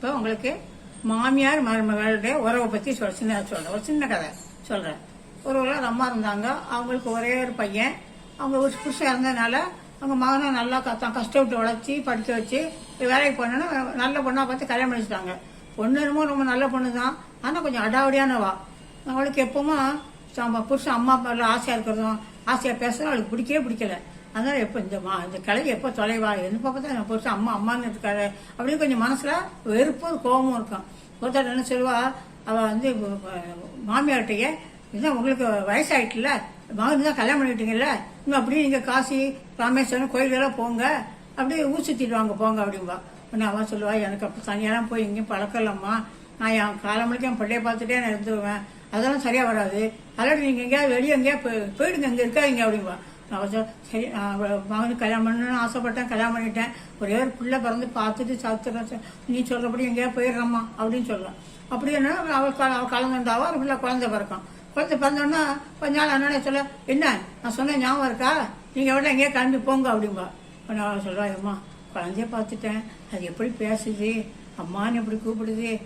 இப்போ உங்களுக்கு மாமியார் மருமகளுடைய உறவை பற்றி சொல் சின்ன சொல்கிறேன் ஒரு சின்ன கதை சொல்கிறேன் ஒரு ஒரு அம்மா இருந்தாங்க. அவங்களுக்கு ஒரே ஒரு பையன். அவங்க ஒரு புதுசாக இருந்ததுனால அவங்க மகனை நல்லா கத்தான் கஷ்டப்பட்டு வளர்ச்சி படிக்க வச்சு வேலைக்கு போனோன்னா நல்ல பொண்ணாக பார்த்து கல்யாணம் பண்ணிச்சிட்டாங்க. பொண்ணு என்னமோ ரொம்ப நல்ல பொண்ணு தான் ஆனால் கொஞ்சம் அடாவடியானவா. அவளுக்கு எப்பவுமே புருஷன் அம்மா அப்பாவில் ஆசையாக இருக்கிறதும் ஆசையாக பேசுறதும் அவளுக்கு பிடிக்கவே பிடிக்கல. அதனால எப்போ இந்த மா இந்த கலை எப்போ தொலைவா? எந்த பக்கத்தில் நான் பொறுத்து அம்மா அம்மான்னு இருக்காரு அப்படின்னு கொஞ்சம் மனசில் வெறுப்பும் கோபமும் இருக்கும். ஒருத்தர் என்ன சொல்லுவா? அவள் வந்து மாமியார்கிட்டயே இதுதான் உங்களுக்கு வயசாயிட்டுல? மகன் தான் கல்யாணம் பண்ணிட்டீங்கல்ல இன்னும் அப்படியே நீங்கள் காசி ராமேஸ்வரம் கோயிலெல்லாம் போங்க. அப்படியே ஊர் சுற்றிட்டு வாங்க போங்க அப்படிம்பா. உடனே அவன் சொல்லுவா எனக்கு அப்போ தனியெல்லாம் போய் எங்கேயும் பழக்கலம்மா நான் என் காலமணிக்கு என் பிள்ளைய பார்த்துட்டே நான் இருந்துருவேன். அதெல்லாம் சரியாக வராது. அதோட நீங்கள் எங்கேயாவது வெளியே எங்கேயா போய் போயிடுங்க இங்கே இருக்காதீங்க அப்படிம்பா. நான் சரி மகனுக்கு கல்யாணம் பண்ணணும்னு ஆசைப்பட்டேன் கல்யாணம் பண்ணிட்டேன். ஒரே ஒரு பிள்ளை பிறந்து பார்த்துட்டு சாத்துறேன் நீ சொல்றபடி எங்கேயா போயிடுறம்மா அப்படின்னு சொல்லலாம் அப்படி என்ன அவள் கல- அவள் கலந்துருந்தாவோ ஒரு பிள்ளை குழந்தை பிறக்கும். குழந்தை பிறந்தோன்னா கொஞ்ச நாள் அண்ணனே சொல்ல என்ன நான் சொன்னேன் ஞாபகம் இருக்கா? நீங்கள் எவ்வளோ எங்கேயா கிளம்பி போங்க அப்படிம்பா. கொஞ்சம் அவள் சொல்றா அம்மா குழந்தைய பார்த்துட்டேன். அது எப்படி பேசுது? அம்மான்னு எப்படி கூப்பிடுது?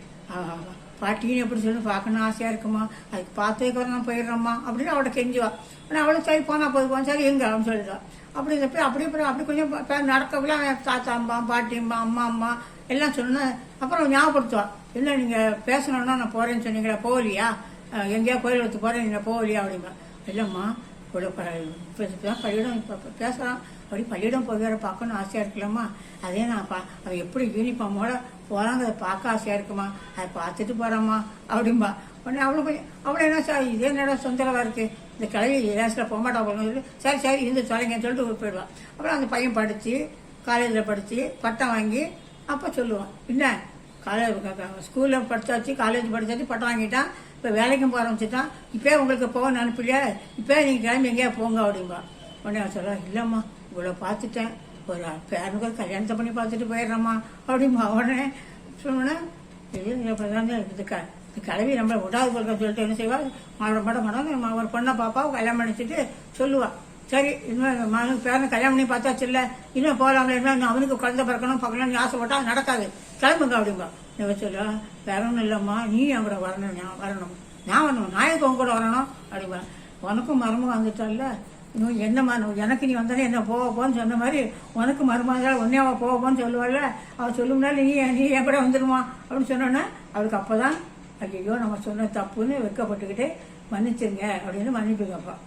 பாட்டியும் பாட்டின்னு எப்படி சொல்லணும் பார்க்கணும் ஆசையா இருக்குமா? அதுக்கு பார்த்தே நான் போயிடுறோம்மா அப்படின்னு அவளை கெஞ்சுவா. ஆனால் அவளுக்கு சரி போனா போது போன சரி எங்க அப்படின்னு சொல்லிடுவா அப்படி இந்த போய் அப்படி அப்புறம் அப்படி கொஞ்சம் ப- ப- நடக்கக்குள்ள தாத்தா அம்மா பாட்டி அம்மா அம்மா அம்மா எல்லாம் சொன்னா அப்புறம் ஞாபகப்படுத்துவா. இல்லை நீங்க பேசணும்னா நான் போறேன்னு சொன்னீங்களா? போகலையா? எங்கேயா கோயில் எடுத்து போறேன் நீங்க போகலையா அப்படிம்பா. இல்லைம்மா இவ்வளோ இப்பதான் பள்ளியிடம் இப்போ பேசலாம். அப்படி பள்ளியிடம் போய் வேற பார்க்கணும்னு ஆசையாக இருக்கலாமா? அதே நான் பா அவ எப்படி யூனிஃபார்மோட போகிறாங்கிறத பார்க்க ஆசையாக இருக்குமா? அதை பார்த்துட்டு போறாம்மா அப்படிம்பா. உடனே அவளும் கொஞ்சம் அவளும் என்ன சார் இதே நேரம் சொந்தரவாக இருக்குது இந்த கிளவி லேசில் போகமாட்டா சொல்லி சரி சரி இருந்து தொலைங்கன்னு சொல்லிட்டு போயிடுவான் அப்புறம் அந்த பையன் படித்து காலேஜில் படித்து பட்டம் வாங்கி அப்போ சொல்லுவான் என்ன? காலேஜ் ஸ்கூலில் படித்தாச்சு காலேஜ் படிச்சாச்சு பட்டம் வாங்கிட்டான் இப்போ வேலைக்கும் போக ஆரம்பிச்சிட்டான். இப்போ உங்களுக்கு போக அனுப்பலையா? இப்போ நீங்கள் கிளம்பி எங்கேயா போங்க அப்படிம்பா. உடனே அவன் சொல்ல இல்லைம்மா இவ்வளோ பார்த்துட்டேன். ஒரு பேரனுக்கு கல்யாணத்தை பண்ணி பார்த்துட்டு போயிடுறேம்மா. அப்படிம்பா. உடனே சொன்னேன் இது இது க இது கிளவி நம்மளை விடாது கொடுக்க சொல்லிட்டு என்ன செய்வா? மாட மாட மாடம் ஒரு பொண்ணை பாப்பா கல்யாணம் பண்ணிச்சுட்டு சொல்லுவா. சரி இன்னும் மகனுக்கு பேரனை கல்யாணம் பண்ணி பார்த்தாச்சு இல்லை இன்னும் போகலாம்ல இன்னும் அவனுக்கு குழந்தை பிறக்கணும் பார்க்கணும்னு ஆசைப்பட்டா நடக்காது. கிளம்புங்க அப்படிம்பா. இவ வேற ஒன்றும் இல்லைம்மா நீ என் கூட வரணும்? நான் வரணும். நான் வரணும். நாயக்கு உன் கூட வரணும்? அப்படிம்பா உனக்கும் மருமகம் வந்துட்டால நீ என்னம்மா நீ- எனக்கு நீ வந்தாலே என்ன போக போன்னு சொன்ன மாதிரி உனக்கு மருமகள் அவள் போக போன்னு சொல்லுவாள்ல? அவள் சொல்லும்னால நீ நீ என் கூட வந்துடுமா அப்படின்னு சொன்னோன்னே அவளுக்கு அப்போ தான் ஐயோ நம்ம சொன்ன தப்புன்னு வெட்கப்பட்டுக்கிட்டு மன்னிச்சிருங்க அப்படின்னு மன்னிப்பு கேட்பான்